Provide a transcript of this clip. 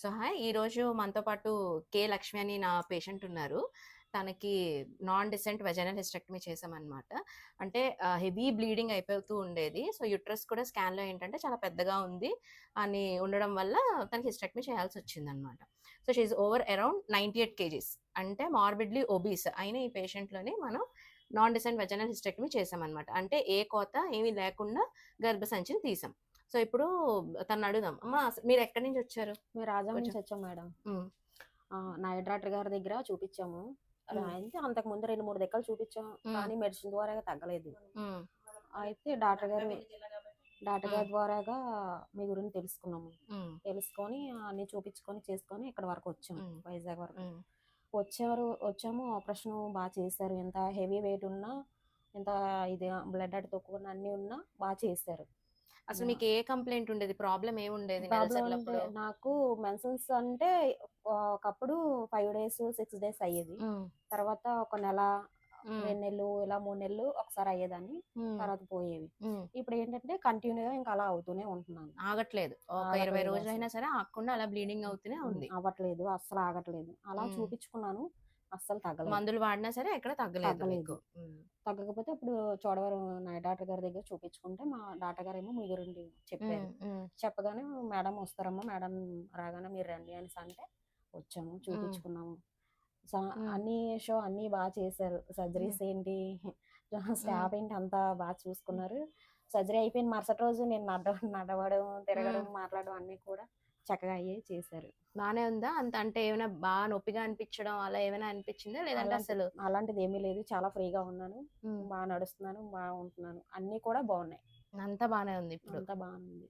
So hi ఈరోజు మనతో పాటు కే లక్ష్మి అని నా పేషెంట్ ఉన్నారు. తనకి నాన్ డిసెంట్ వెజనల్ హిస్టెక్టమీ చేసామన్నమాట అంటే హెవీ బ్లీడింగ్ అయిపోతూ ఉండేది. సో యుట్రస్ కూడా స్కాన్లో ఏంటంటే చాలా పెద్దగా ఉంది అని ఉండడం వల్ల తనకి హిస్టెక్టమీ చేయాల్సి వచ్చిందనమాట so she over around ninety eight kgs అంటే మార్బిడ్లీ ఒబీస్ అయిన ఈ పేషెంట్లోని మనం నాన్ డిసెంట్ వెజనల్ హిస్టెక్టమీ చేసామన్నమాట అంటే ఏ కోత ఏమీ లేకుండా గర్భసంచిని తీసాం సో ఇప్పుడు తను అడుగుదాం. అమ్మ మీరు ఎక్కడి నుంచి వచ్చారు? మేము రాజా నుంచి. వచ్చాం మేడం. డాక్టర్ గారి దగ్గర చూపించాము. అయితే అంతకు ముందు రెండు మూడు దగ్గర చూపించాం. కానీ మెడిసిన్ ద్వారా తగ్గలేదు. అయితే డాక్టర్ గారు డాక్టర్ గారి ద్వారాగా మీ గురించి తెలుసుకున్నాము. తెలుసుకొని అన్ని చూపించుకొని చేసుకొని ఇక్కడ వరకు వచ్చాము. వైజాగ్ వరకు. వచ్చారు వచ్చాము. ఆపరేషన్ బాగా చేశారు. ఎంత హెవీ వెయిట్ ఉన్నా ఎంత ఇది బ్లడ్ అటు తక్కువ అన్ని ఉన్నా బాగా చేశారు. అసలు మీకు ఏ కంప్లైంట్ ఉండేది? ప్రాబ్లం ఏ ఉండేది నాకు మెన్సన్స్ అంటే ఒకప్పుడు ఫైవ్ డేస్ సిక్స్ డేస్ అయ్యేది. తర్వాత ఒక నెల రెండు నెలలు ఇలా మూడు నెలలు ఒకసారి అయ్యేదాన్ని. తర్వాత పోయేవి. ఇప్పుడు ఏంటంటే కంటిన్యూగా ఇంకా అలా అవుతూనే ఉంటున్నాను. ఆగట్లేదు. ఒక ఇరవై రోజులు అసలు. అయినా సరే ఆగకుండా అలా బ్లీడింగ్ అవుతూనే ఉంది. అవ్వట్లేదు. అస్సలు ఆగట్లేదు. అలా. చూపించుకున్నాను. అస్సలు తగ్గలేదు. మందులు వాడినా సరే ఎక్కడ తగ్గలేదు తగ్గకపోతే ఇప్పుడు చోడవరం డాక్టర్ గారి దగ్గర చూపించుకుంటే మా డాక్టర్ గారు ఏమో మీ గురించి చెప్పారు చెప్పగానే మేడం వస్తారమ్మా మేడం రాగానే మీరు రండి అనేసి అంటే వచ్చాము చూపించుకున్నాము. అన్ని షో అన్ని బాగా చేశారు. సర్జరీస్ ఏంటి? స్టాఫ్ ఏంటి అంతా బాగా చూసుకున్నారు. సర్జరీ అయిపోయిన మరుసటి రోజు నేను నడ నడవడం తిరగడం మాట్లాడడం అన్ని కూడా చక్కగా అయ్యే చేశారు. బానే ఉందా? అంత అంటే ఏమైనా బాగా నొప్పిగా అనిపించడం అలా ఏమైనా అనిపించిందా? లేదంటే అసలు అలాంటిది ఏమీ లేదు. చాలా ఫ్రీగా ఉన్నాను. బాగా నడుస్తున్నాను బాగా ఉంటున్నాను. అన్ని కూడా బాగున్నాయి అంతా బానే ఉంది ఇప్పుడు. అంతా బాగుంది